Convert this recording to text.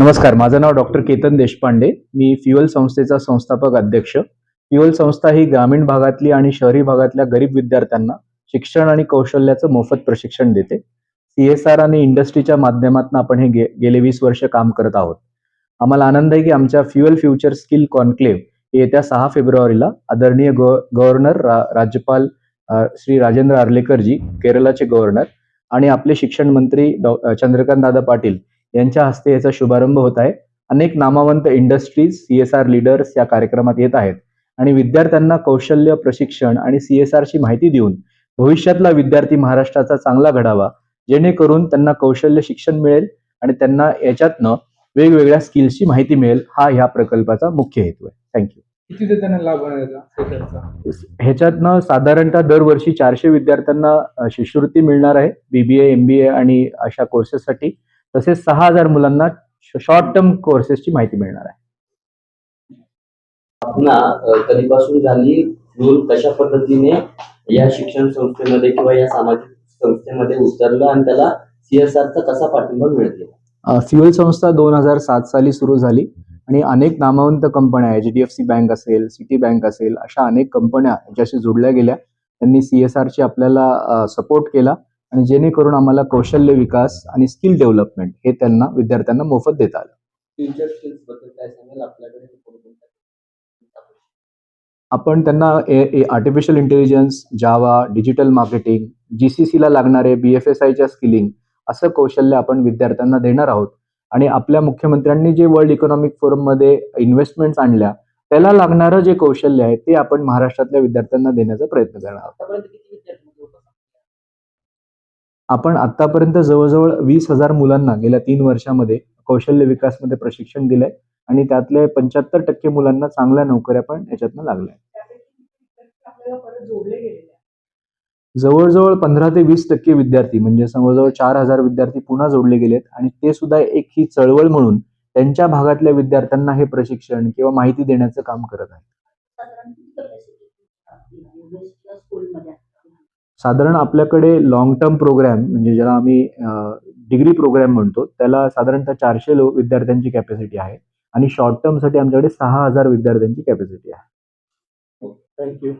नमस्कार माझं नाव डॉक्टर केतन देशपांडे. मी फ्युअल संस्थेचा संस्थापक अध्यक्ष. फ्युअल संस्था ही ग्रामीण भागातली आणि शहरी भागातल्या गरीब विद्यार्थ्यांना शिक्षण आणि कौशल्याचं मोफत प्रशिक्षण देते. सीएसआर आणि इंडस्ट्रीच्या माध्यमातून आपण हे गे गेले वीस वर्ष काम करत आहोत. आम्हाला आनंद आहे की आमच्या फ्युअल फ्युचर स्किल कॉन्क्लेव्ह येत्या सहा फेब्रुवारीला आदरणीय गव गव्हर्नर रा, राज्यपाल श्री राजेंद्र आर्लेकरजी केरळाचे गव्हर्नर आणि आपले शिक्षण मंत्री डॉ चंद्रकांत दादा पाटील यांच्या हस्ते याचा शुभारंभ होत आहे. अनेक नामवंत industries C S R leaders या कार्यक्रमात येत आहेत. आणि विद्यार्थ्यांना कौशल्य प्रशिक्षण आणि सी एस आरची माहिती देऊन भविष्यातला विद्यार्थी महाराष्ट्राचा चांगला घडावा जेणेकरून त्यांना कौशल्य शिक्षण मिळेल आणि त्यांना याच्यातनं वेगवेगळ्या स्किल्सची माहिती मिळेल. हा ह्या प्रकल्पाचा मुख्य हेतू आहे. थँक्यू किती त्यांना लाभ ह्याच्यातनं साधारणतः दरवर्षी चारशे विद्यार्थ्यांना शिष्यवृत्ती मिळणार आहे. बीबीए एमबीए आणि अशा कोर्सेससाठी तसेच सहा हजार मुलांना शॉर्ट टर्म कोर्सेसची माहिती मिळणार आहे. स्थापना कधीपासून झाली कशा पद्धतीने या शिक्षण संस्थेमध्ये किंवा या सामाजिक संस्थेमध्ये उतरलं आणि त्याला सीएसआरचा कसा पाठिंबा मिळते फ्युएल संस्था दोन हजार सात साली सुरू झाली आणि अनेक नामवंत कंपन्या H D F C bank असेल सिटी बँक असेल अशा अनेक कंपन्या याच्याशी जोडल्या गेल्या त्यांनी सी एस आरची आपल्याला सपोर्ट केला. आणि जेणेकरून आम्हाला कौशल्य विकास आणि स्किल डेव्हलपमेंट हे त्यांना विद्यार्थ्यांना मोफत देता आलं. आपण त्यांना artificial intelligence Java digital marketing G C सीला लागणारे बी एफ एस आयच्या स्किलिंग असं कौशल्य आपण विद्यार्थ्यांना देणार आहोत. आणि आपल्या मुख्यमंत्र्यांनी जे वर्ल्ड इकॉनॉमिक फोरममध्ये इन्व्हेस्टमेंट्स आणल्या त्याला लागणारं जे कौशल्य आहे ते आपण महाराष्ट्रातल्या विद्यार्थ्यांना देण्याचा प्रयत्न करणार आहोत आतापर्यंत किती विद्यार्थी जवळपास आपण आतापर्यंत जवळजवळ वीस हजार मुलांना गेल्या तीन वर्षामध्ये कौशल्य विकासमध्ये प्रशिक्षण दिलंय आणि त्यातले पंच्याहत्तर टक्के मुलांना चांगल्या नोकऱ्या पण याच्यातनं लागल्या. जवळजवळ पंधरा ते वीस टक्के विद्यार्थी म्हणजे जवळजवळ चार हजार विद्यार्थी पुन्हा जोडले गेलेत आणि ते सुद्धा एक ही चळवळ म्हणून त्यांच्या भागातल्या विद्यार्थ्यांना हे प्रशिक्षण किंवा माहिती देण्याचं काम करत आहे साधारण आपल्याकडे लॉंग टर्म प्रोग्राम म्हणजे ज्याला आम्ही डिग्री प्रोग्राम म्हणतो त्याला साधारणतः चारशे लो विद्यार्थ्यांची कॅपॅसिटी आहे आणि शॉर्ट टर्मसाठी आमच्याकडे सहा हजार विद्यार्थ्यांची कॅपॅसिटी आहे. हो, थँक्यू